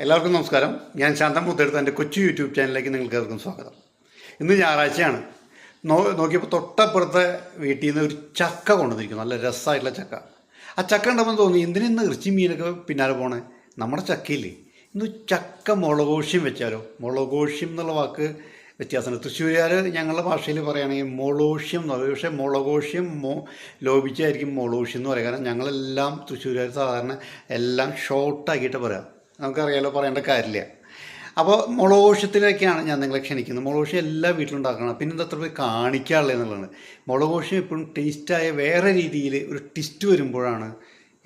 എല്ലാവർക്കും നമസ്കാരം. ഞാൻ ശാന്തം മുത്തെടുത്ത് എന്റെ കൊച്ചു യൂട്യൂബ് ചാനലിലേക്ക് നിങ്ങൾക്ക് ഏവർക്കും സ്വാഗതം. ഇന്ന് ഞായറാഴ്ചയാണ്. നോ നോക്കിയപ്പോൾ തൊട്ടപ്പുറത്തെ വീട്ടിൽ നിന്ന് ഒരു ചക്ക കൊണ്ടുവന്നിരിക്കുന്നു. നല്ല രസമായിട്ടുള്ള ചക്ക. ആ ചക്ക ഉണ്ടപ്പോൾ തോന്നി എന്തിനിന്ന് ഇറച്ചി മീനൊക്കെ പിന്നാലെ പോണേ? നമ്മുടെ ചക്കയില്ലേ? ഇന്ന് ചക്ക മുളകോഷ്യം വെച്ചാലോ? മുളകോഷ്യം എന്നുള്ള വാക്ക് വ്യത്യാസമുണ്ട്. തൃശ്ശൂരുകാർ ഞങ്ങളുടെ ഭാഷയിൽ പറയുകയാണെങ്കിൽ മോളോഷ്യം എന്ന് പറയും. പക്ഷേ മുളകോഷ്യം മോ ലോപിച്ചായിരിക്കും മോളോഷ്യം എന്ന് പറയുക കാരണം ഞങ്ങളെല്ലാം തൃശ്ശൂരുകാർ സാധാരണ എല്ലാം ഷോർട്ടാക്കിയിട്ട് പറയാം. നമുക്കറിയാലോ പറയേണ്ട കാര്യമില്ല. അപ്പോൾ മുളകോഷത്തിലേക്കാണ് ഞാൻ നിങ്ങളെ ക്ഷണിക്കുന്നത്. മുളകോഷം എല്ലാ വീട്ടിലും ഉണ്ടാക്കണം. പിന്നെ ഇത് അത്ര പോയി കാണിക്കാറുള്ളത് എന്നുള്ളതാണ്. മുളകോഷം എപ്പോഴും ടേസ്റ്റായ വേറെ രീതിയിൽ ഒരു ടിസ്റ്റ് വരുമ്പോഴാണ്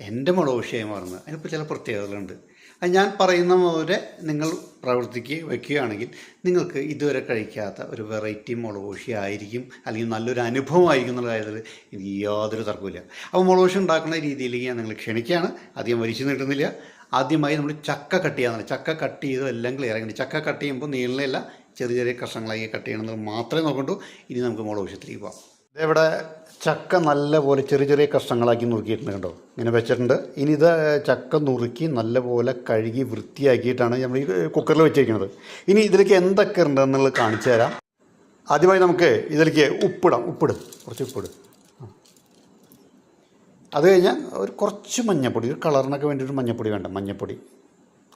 എന്റെ മുളകോഷയായി മാറുന്നത്. അതിനിപ്പോൾ ചില പ്രത്യേകതകളുണ്ട്. അത് ഞാൻ പറയുന്ന പോലെ നിങ്ങൾ പ്രവർത്തിക്കുക വയ്ക്കുകയാണെങ്കിൽ നിങ്ങൾക്ക് ഇതുവരെ കഴിക്കാത്ത ഒരു വെറൈറ്റി മുളകോഷി ആയിരിക്കും. അല്ലെങ്കിൽ നല്ലൊരു അനുഭവമായിരിക്കും എന്നുള്ള കാര്യത്തിൽ എനിക്ക് യാതൊരു തർക്കമില്ല അപ്പോൾ മുളകോഷി ഉണ്ടാക്കുന്ന രീതിയിലേക്ക് ഞാൻ നിങ്ങൾ ക്ഷണിക്കുകയാണ്. അധികം വലിച്ചു നീട്ടുന്നില്ല. ആദ്യമായി നമ്മൾ ചക്ക കട്ട് ചെയ്യാൻ ചക്ക കട്ട് ചെയ്തോ എല്ലാം ക്ലിയർ ആക്കണം ചക്ക കട്ട് ചെയ്യുമ്പോൾ നീളനെയല്ല ചെറിയ ചെറിയ കഷ്ണങ്ങളായി കട്ട് ചെയ്യണമെന്ന് മാത്രമേ നോക്കണ്ടൂ. ഇനി നമുക്ക് മോളെ വിഷയത്തിലേക്ക് പോകാം ഇതേവിടെ ചക്ക നല്ലപോലെ ചെറിയ ചെറിയ കഷ്ണങ്ങളാക്കി നുറുക്കിയിട്ടുണ്ട് കേട്ടോ ഇങ്ങനെ വെച്ചിട്ടുണ്ട്. ഇനി ഇത് ചക്ക നുറുക്കി നല്ലപോലെ കഴുകി വൃത്തിയാക്കിയിട്ടാണ് നമ്മൾ ഈ കുക്കറിൽ വെച്ചിരിക്കുന്നത്. ഇനി ഇതിലേക്ക് എന്തൊക്കെ ഉണ്ടെന്നുള്ളത് കാണിച്ചു തരാം. ആദ്യമായി നമുക്ക് ഇതിലേക്ക് ഉപ്പിടാം. ഉപ്പിടും. കുറച്ച് ഉപ്പിടും. അത് കഴിഞ്ഞാൽ ഒരു കുറച്ച് മഞ്ഞപ്പൊടി ഒരു കളറിനൊക്കെ വേണ്ടിയിട്ട് മഞ്ഞപ്പൊടി വേണ്ട മഞ്ഞപ്പൊടി.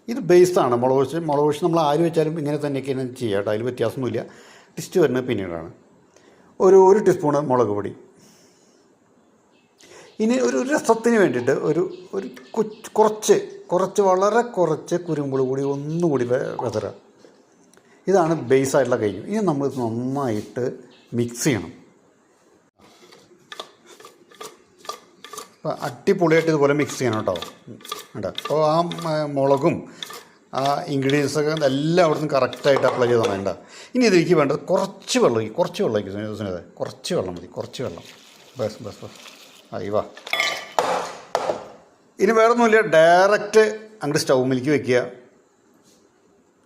ഇത് ബേസ്ഡാണ് മുളക് പൊടിച്ച് മുളക് പൊടിച്ച് നമ്മൾ ആര് വെച്ചാലും ഇങ്ങനെ തന്നെയൊക്കെയാണ് ചെയ്യുക കേട്ടോ. അതിൽ വ്യത്യാസമൊന്നുമില്ല. ടിസ്റ്റ് വരുന്നത് പിന്നീടാണ്. ഒരു ഒരു ടീസ്പൂണ് മുളക് പൊടി. ഇനി ഒരു രസത്തിന് വേണ്ടിയിട്ട് ഒരു ഒരു കുറച്ച് കുറച്ച് വളരെ കുറച്ച് കുരുമുളക് പൊടി ഒന്നുകൂടി വിതറുക. ഇതാണ് ബേസായിട്ടുള്ള കഴിഞ്ഞു. ഇനി നമ്മൾ നന്നായിട്ട് മിക്സ് ചെയ്യണം. അപ്പോൾ അടിപൊളിയായിട്ട് ഇതുപോലെ മിക്സ് ചെയ്യണം കേട്ടോ. കേട്ടോ അപ്പോൾ ആ മുളകും ആ ഇൻഗ്രീഡിയൻസൊക്കെ എല്ലാം അവിടെ നിന്ന് കറക്റ്റായിട്ട് അപ്ലൈ ചെയ്താൽ വേണ്ട ഇനി ഇതിലേക്ക് വേണ്ടത് കുറച്ച് വെള്ളം കുറച്ച് വെള്ളം സുനിത കുറച്ച് വെള്ളം മതി കുറച്ച് വെള്ളം. ബസ് ബസ് ബസ്. ആയി വാ. ഇനി വേറെ ഒന്നുമില്ല ഡയറക്റ്റ് അങ്ങോട്ട് സ്റ്റൗമിലേക്ക് വെക്കുക.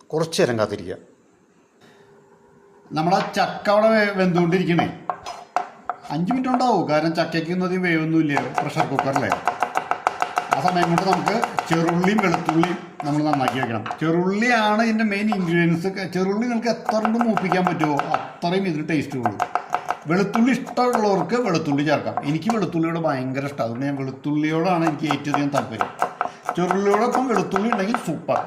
കുറച്ച് നേരം കാത്തിരിക്കുക. നമ്മുടെ ചക്ക അവിടെ വെന്തുകൊണ്ടിരിക്കണേ. അഞ്ച് മിനിറ്റ് ഉണ്ടാവും. കാരണം ചക്കയ്ക്കുന്നതും വേവൊന്നുമില്ല പ്രഷർ കുക്കറിലെ ആ സമയം കൊണ്ട് നമുക്ക് ചെറുള്ളിയും വെളുത്തുള്ളിയും നമ്മൾ നന്നാക്കി വെക്കണം. ചെറുള്ളിയാണ് ഇതിന്റെ മെയിൻ ഇൻഗ്രീഡിയൻസ് ചെറുള്ളി നിങ്ങൾക്ക് എത്ര കൊണ്ട് മൂപ്പിക്കാൻ പറ്റുമോ അത്രയും ഇതിന് ടേസ്റ്റ് കൂടും വെളുത്തുള്ളി ഇഷ്ടമുള്ളവർക്ക് വെളുത്തുള്ളി ചേർക്കാം. എനിക്ക് വെളുത്തുള്ളിയോട് ഭയങ്കര ഇഷ്ടം. അതുകൊണ്ട് ഞാൻ വെളുത്തുള്ളിയോടാണ് എനിക്ക് ഏറ്റവും അധികം താല്പര്യം. ചെറുള്ളിയോടൊപ്പം വെളുത്തുള്ളി ഉണ്ടെങ്കിൽ സൂപ്പർ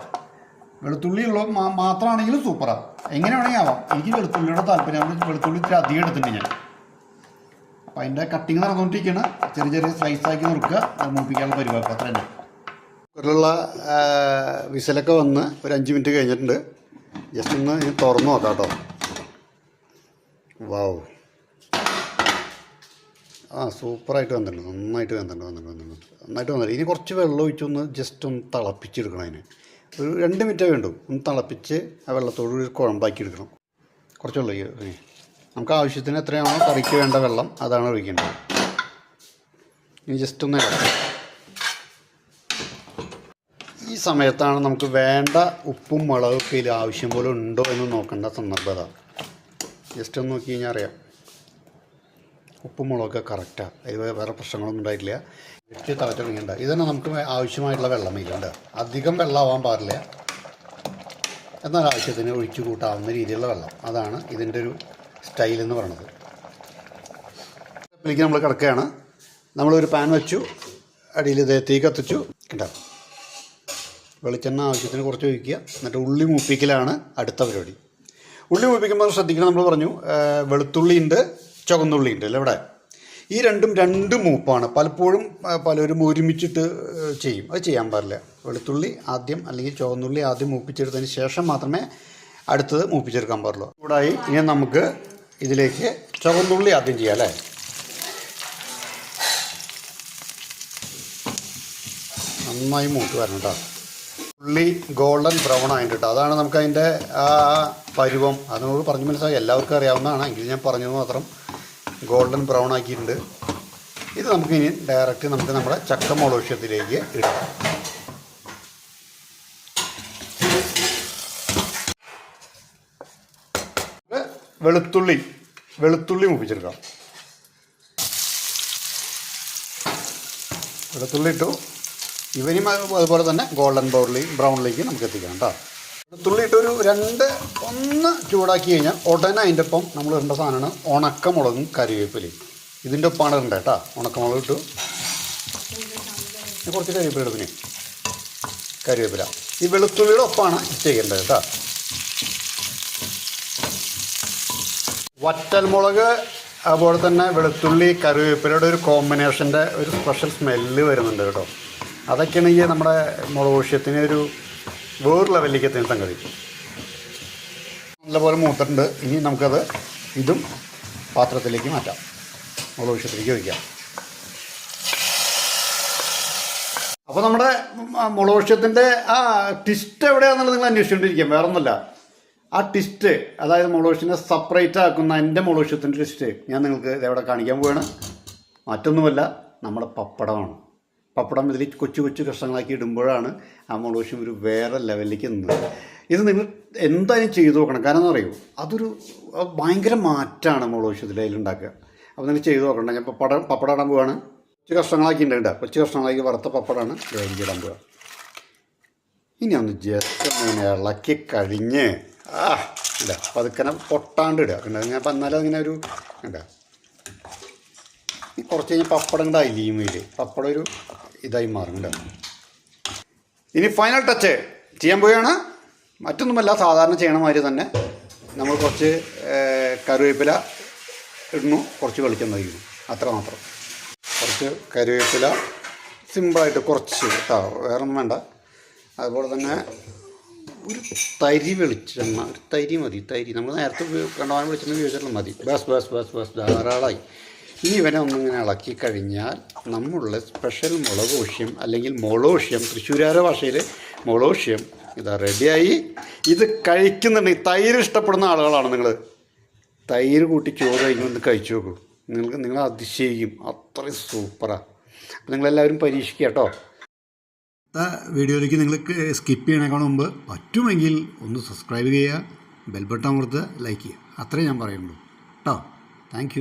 വെളുത്തുള്ളി ഉള്ള മാത്രമാണെങ്കിലും സൂപ്പറാണ് എങ്ങനെ വേണമെങ്കിൽ ആവാം. എനിക്ക് വെളുത്തുള്ളിയോട് താല്പര്യം. വെളുത്തുള്ളി ഇത്ര അധികം എടുത്തിട്ടുണ്ട് ഞാൻ. അപ്പം അതിന്റെ കട്ടിങ് നടന്നുകൊണ്ടിരിക്കുകയാണ് ചെറിയ ചെറിയ സ്ലൈസാക്കി നുറുക്കുക. അത് മൂപ്പിക്കാനുള്ള പരിപാടി അത്ര തന്നെ കുക്കറിലുള്ള വിസിലൊക്കെ വന്ന് ഒരു അഞ്ച് മിനിറ്റ് കഴിഞ്ഞിട്ടുണ്ട്. ജസ്റ്റ് ഒന്ന് ഞാൻ തുറന്നു നോക്കാം കേട്ടോ. വാവ് ആ സൂപ്പറായിട്ട് വന്നിട്ടുണ്ട്. നന്നായിട്ട് വന്നിട്ടുണ്ട് വന്നിട്ടുണ്ട് വന്നിട്ടുണ്ട്. നന്നായിട്ട് വന്നിട്ടുണ്ട്. ഇനി കുറച്ച് വെള്ളം ഒഴിച്ചൊന്ന് ജസ്റ്റ് ഒന്ന് തിളപ്പിച്ചെടുക്കണം അതിന്. ഒരു രണ്ട് മിനിറ്റേ വേണ്ടു. ഒന്ന് തിളപ്പിച്ച് ആ വെള്ളത്തോട് ഒരു കുഴമ്പാക്കി എടുക്കണം. കുറച്ച് വെള്ളം. നമുക്ക് ആവശ്യത്തിന് എത്രയാണോ കറിക്ക് വേണ്ട വെള്ളം അതാണ് ഒഴിക്കേണ്ടത്. ഇനി ജസ്റ്റ് ഒന്ന് ഈ സമയത്താണ് നമുക്ക് വേണ്ട ഉപ്പും മുളകൊക്കെ ഇതിൽ ആവശ്യം പോലെ ഉണ്ടോ എന്ന് നോക്കേണ്ട സന്ദർഭത. ജസ്റ്റ് ഒന്ന് നോക്കി കഴിഞ്ഞാൽ അറിയാം. ഉപ്പും മുളകൊക്കെ കറക്റ്റാണ് അതിൽ വേറെ പ്രശ്നങ്ങളൊന്നും ഉണ്ടായിട്ടില്ല. ജസ്റ്റ് ഇത് ഇതന്നെ നമുക്ക് ആവശ്യമായിട്ടുള്ള വെള്ളം ഇല്ല അധികം വെള്ളമാവാൻ പാടില്ല. എന്നാൽ ആവശ്യത്തിന് ഒഴിച്ചു കൂട്ടാവുന്ന രീതിയിലുള്ള വെള്ളം. അതാണ് ഇതിന്റെ ഒരു സ്റ്റൈൽ എന്ന് പറയുന്നത് ഇതിലേക്ക് നമ്മൾ കിടക്കുകയാണ്. നമ്മളൊരു പാൻ വെച്ചു. അടിയിൽ തീ കത്തിച്ചു. കണ്ടോ? വെളിച്ചെണ്ണ ആവശ്യത്തിന് കുറച്ച് ഒഴിക്കുക. എന്നിട്ട് ഉള്ളി മൂപ്പിക്കലാണ് അടുത്ത പരിപാടി. ഉള്ളി മൂപ്പിക്കുമ്പോൾ ശ്രദ്ധിക്കണം നമ്മൾ പറഞ്ഞു. വെളുത്തുള്ളിയുണ്ട് വെളുത്തുള്ളി ഉണ്ട് ചുവന്നുള്ളി ഉണ്ട് അല്ലേ ഇവിടെ? ഈ രണ്ടും രണ്ട് മൂപ്പാണ്. പലപ്പോഴും പലരും ഒരുമിച്ചിട്ട് ചെയ്യും. അത് ചെയ്യാൻ പാടില്ല. വെളുത്തുള്ളി ആദ്യം അല്ലെങ്കിൽ ചുവന്നുള്ളി ആദ്യം മൂപ്പിച്ചെടുത്തതിന് ശേഷം മാത്രമേ അടുത്തത് മൂപ്പിച്ചെടുക്കാൻ പാടുള്ളൂ. കൂടായി ഇനി നമുക്ക് ഇതിലേക്ക് ചുവന്നുള്ളി ആദ്യം ചെയ്യാം അല്ലേ? നന്നായി മൂട്ട് വരണം കേട്ടോ ഉള്ളി ഗോൾഡൻ ബ്രൗൺ ആയിട്ട് കേട്ടോ അതാണ് നമുക്ക് അതിന്റെ ആ പരുവം. അത് നമുക്ക് പറഞ്ഞു മനസ്സിലാക്കി എല്ലാവർക്കും അറിയാവുന്നതാണ്. എങ്കിലും ഞാൻ പറഞ്ഞത് മാത്രം. ഗോൾഡൻ ബ്രൗൺ ആക്കിയിട്ടുണ്ട്. ഇത് നമുക്കിനി ഡയറക്റ്റ് നമുക്ക് നമ്മുടെ ചക്ക മുളോഷ്യത്തിലേക്ക് ഇടാം. വെളുത്തുള്ളി വെളുത്തുള്ളി മുപ്പിച്ചെടുക്കാം. വെളുത്തുള്ളി ഇട്ടു. ഇവനും അത് അതുപോലെ തന്നെ ഗോൾഡൻ ബ്രൗണിലേക്ക് ബ്രൗണിലേക്ക് നമുക്ക് എത്തിക്കാം കേട്ടോ. വെളുത്തുള്ളി ഇട്ടൊരു രണ്ട് ഒന്ന് ചൂടാക്കി കഴിഞ്ഞാൽ ഉടനെ അതിന്റെ ഒപ്പം നമ്മൾ ഇടേണ്ട സാധനമാണ് ഉണക്കമുളകും കറിവേപ്പിലയും. ഇതിന്റെ ഒപ്പമാണ് ഇടേണ്ടത് കേട്ടോ. ഉണക്കമുളക് ഇട്ടു. കുറച്ച് കറിവേപ്പില എടുപ്പിന് കറിവേപ്പില. ഈ വെളുത്തുള്ളിയുടെ ഒപ്പമാണ് ചെയ്യേണ്ടത് കേട്ടോ. വറ്റൽമുളക് അതുപോലെ തന്നെ വെളുത്തുള്ളി കറിവേപ്പിലയുടെ ഒരു കോമ്പിനേഷന്റെ ഒരു സ്പെഷ്യൽ സ്മെല്ല് വരുന്നുണ്ട് കേട്ടോ. അതൊക്കെയാണ് ഈ നമ്മുടെ മുളകോഷ്യത്തിന് ഒരു വേറെ ലെവലിലേക്ക് എത്തുന്ന സംഗതി. നല്ലപോലെ മൂത്തിട്ടുണ്ട്. ഇനി നമുക്കത് ഇതും പാത്രത്തിലേക്ക് മാറ്റാം. മുളകോഷ്യത്തിലേക്ക് വയ്ക്കാം അപ്പോൾ നമ്മുടെ മുളകോഷ്യത്തിന്റെ ആ ട്വിസ്റ്റ് എവിടെയാണെന്നുള്ളത് നിങ്ങൾ അന്വേഷിച്ചുകൊണ്ടിരിക്കാം. വേറെ ഒന്നുമല്ല ആ ടിസ്റ്റ് അതായത് മുളകോഷ്യനെ സെപ്പറേറ്റ് ആക്കുന്ന എന്റെ മൊളോഷ്യത്തിന്റെ ടിസ്റ്റ് ഞാൻ നിങ്ങൾക്ക് ഇതെവിടെ കാണിക്കാൻ പോവാണ്. മറ്റൊന്നുമല്ല നമ്മുടെ പപ്പടമാണ്. പപ്പടം ഇതിൽ കൊച്ചു കൊച്ചു കഷ്ണങ്ങളാക്കി ഇടുമ്പോഴാണ് ആ മൊളോഷ്യം ഒരു വേറെ ലെവലിലേക്ക് നിന്നത് ഇത് നിങ്ങൾ എന്തായാലും ചെയ്തു നോക്കണം. കാരണം പറയുമോ? അതൊരു ഭയങ്കര മാറ്റമാണ് മുളകോശ്യത്തിൽ അതിലുണ്ടാക്കുക അപ്പോൾ നിങ്ങൾ ചെയ്തു നോക്കണം ഞാൻ പപ്പടം പപ്പടം ഇടാൻ പോവാണ്. കൊച്ചു കഷ്ണങ്ങളാക്കി ഉണ്ട് കൊച്ചു കഷ്ണങ്ങളാക്കി വറുത്ത പപ്പടമാണ്. ഇടാൻ പോവുക ഇനി ഒന്ന് ജസ്റ്റ് ഇളക്കി കഴിഞ്ഞ് ആ ഇല്ല പതുക്കനെ പൊട്ടാണ്ട് ഇടുക കണ്ടോ? ഞാൻ അപ്പം എന്നാലും ഒരു കണ്ടോ? കുറച്ച് കഴിഞ്ഞാൽ പപ്പടം കൂടെ അലിയും പപ്പടം ഒരു ഇതായി മാറും ഇനി ഫൈനൽ ടച്ച് ചെയ്യാൻ പോവുകയാണ്. മറ്റൊന്നുമല്ല സാധാരണ ചെയ്യണ മാതിരി തന്നെ നമ്മൾ കുറച്ച് കറിവേപ്പില ഇടുന്നു. കുറച്ച് വെളിച്ചം നയിക്കുന്നു അത്ര മാത്രം. കുറച്ച് കറിവേപ്പില സിമ്പിളായിട്ട് കുറച്ച് കേട്ടോ വേറൊന്നും വേണ്ട. അതുപോലെ തന്നെ ഒരു തരി വെളിച്ചെണ്ണ ഒരു തരി മതി തരി. നമ്മൾ നേരത്തെ കണ്ടവാൻ വെളിച്ചെണ്ണ ഉപയോഗിച്ചിട്ടുള്ള മതി. ബസ് ബസ് ബസ് ബസ് ധാരാളമായി. ഇനി ഇവനെ ഒന്നിങ്ങനെ ഇളക്കി കഴിഞ്ഞാൽ നമ്മളുടെ സ്പെഷ്യൽ മുളകോഷ്യം അല്ലെങ്കിൽ മുളോഷ്യം തൃശ്ശൂരാര ഭാഷയിൽ മുളോഷ്യം ഇതാ റെഡിയായി. ഇത് കഴിക്കുന്നുണ്ടെങ്കിൽ തൈര് ഇഷ്ടപ്പെടുന്ന ആളുകളാണ് നിങ്ങൾ തൈര് കൂട്ടി ചോറ് കഴിക്കുമ്പോൾ ഒന്ന് കഴിച്ചു നോക്കൂ. നിങ്ങൾക്ക് നിങ്ങൾ അതിശയിക്കും. അത്രയും സൂപ്പറാണ് അപ്പം നിങ്ങളെല്ലാവരും പരീക്ഷിക്കുക കേട്ടോ. വീഡിയോയിലേക്ക് നിങ്ങൾ സ്കിപ്പ് ചെയ്യണേക്കാൾ മുമ്പ് പറ്റുമെങ്കിൽ ഒന്ന് സബ്സ്ക്രൈബ് ചെയ്യുക ബെൽ ബട്ടൺ കൊടുത്ത് ലൈക്ക് ചെയ്യുക. അത്രേ ഞാൻ പറയുള്ളൂ. കേട്ടോ താങ്ക്